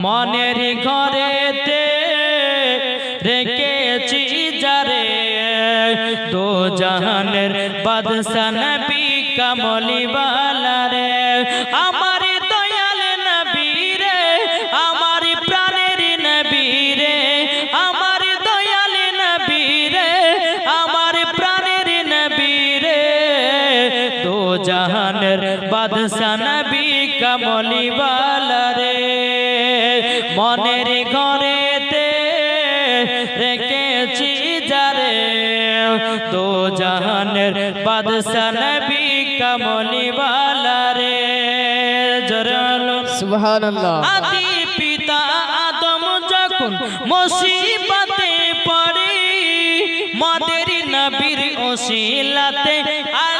মনের ঘরেতে রেখেছি যারে দো জাহানের বাদশা নবী বালারে। রে বাদশা নবী কমলি রে মনের ঘরেতে রেখেছি যারে তো জাহানের বাদশা নবী কমলি রে জরালো সুবহানাল্লাহ। আদি পিতা আদম যখন মুসিবতে পড়ে মাদের নবীর ওসিলাতে আল্লাহ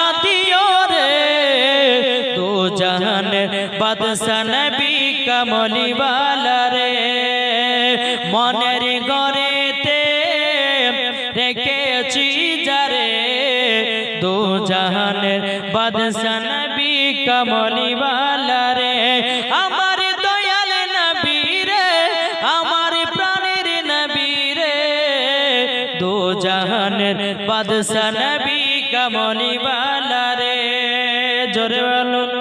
জাহানের বাদশা নবী কমলি রে। মনের গড়েতে রেখেছি যারে দো জাহানের বাদশা নবী কমলি রে। আমার দয়াল নবী রে, আমার প্রাণের নবী রে। দো জাহানের বাদশা নবী কমলি রে। জোরে বলুন।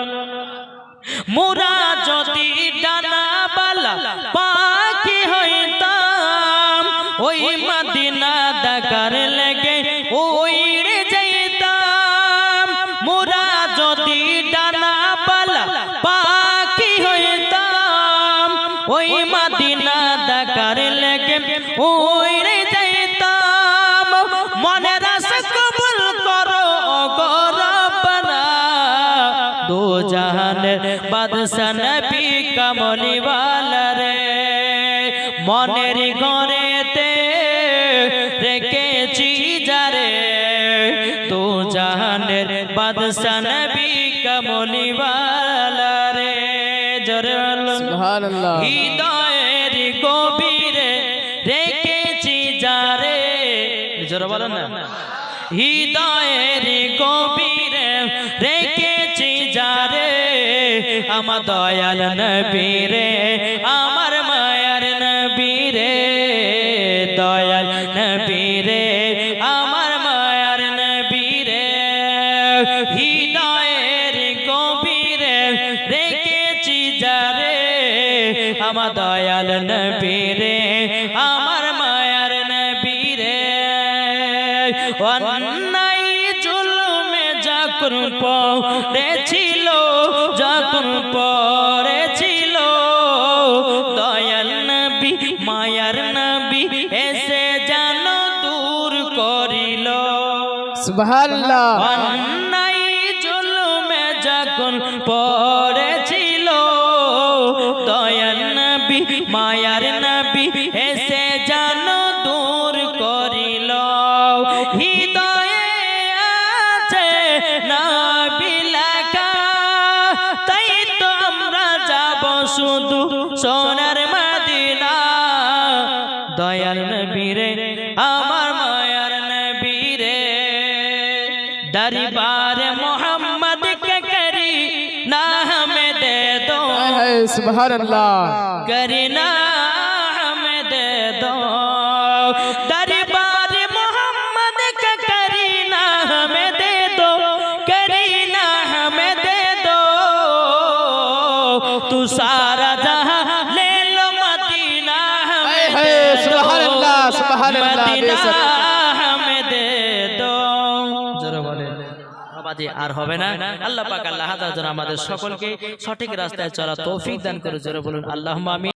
মোরা যদি ডানা বালা পাখি হইতাম, ওই মদিনা দেখার লেগে ওইড়ে যাইতাম। মোরা যদি ডানা বালা পাখি হইতাম, ওই মদিনা দেখার লেগে ওইড়ে যাইতাম। মনের বাদশা নবী কমলি রে। মনের ঘরেতে রেখেছি যারে দো জাহানের বাদশা নবী কমলি রে। জোরে। সুবহানাল্লাহ। হৃদয়ের গভীরে রেখেছি যারে জোরে বলেন না। হৃদয়ের গভীরে রেখেছি যারে, আমার দয়াল নবীরে আমার মায়ার নবীরে দয়াল নবীরে আমার মায়ার নবীরে হৃদয়ের গভীরে রেখেছি যারে, আমার দয়াল নবীরে যখন পড়েছিল যখন পড়েছিল। দয়াল নবী মায়ার নবী এসে যেন দূর করিল। সুবহানাল্লাহ। অন্যায় জুলুমে যখন পড়েছিল নবিলাকা তাই তো আমরা যাব শুধু সোনার মাদিনা। দয়াল নবীরে আমার মায়ার নবীরে। দরবারে মোহাম্মদ কে করি না হমে দে দো। হ্যাঁ, হ্যাঁ, সুবহানাল্লাহ। করি না तू सारा जहां ले लो मदीना हमें हाय, दे दो सुबहानअल्लाह, सुबहानअल्लाह, मदीना बेशक। हमें दे दो জোরে বলে বাবাজি আর হবে না আল্লাহ পাক আল্লাহ তাআলা যেন আমাদের সকলকে সঠিক রাস্তায় চলা তৌফিক দান করে জোরে বলুন আল্লাহুম্মা আমিন